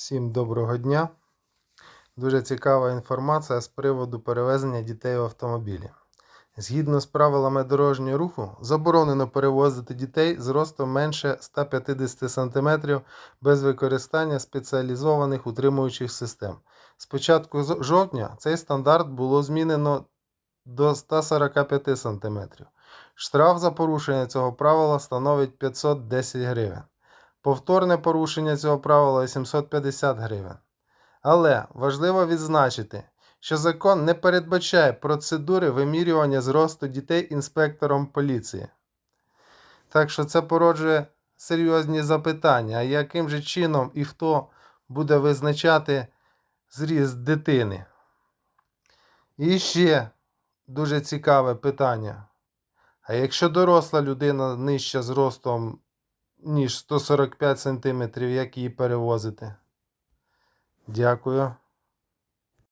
Всім доброго дня. Дуже цікава інформація з приводу перевезення дітей в автомобілі. Згідно з правилами дорожнього руху, заборонено перевозити дітей з ростом менше 150 см без використання спеціалізованих утримуючих систем. З початку жовтня цей стандарт було змінено до 145 см. Штраф за порушення цього правила становить 510 гривень. Повторне порушення цього правила 750 гривень. Але важливо відзначити, що закон не передбачає процедури вимірювання зросту дітей інспектором поліції. Так що це породжує серйозні запитання, а яким же чином і хто буде визначати зріст дитини? І ще дуже цікаве питання. А якщо доросла людина нижча зростом ніж 145 см, як її перевозити? Дякую.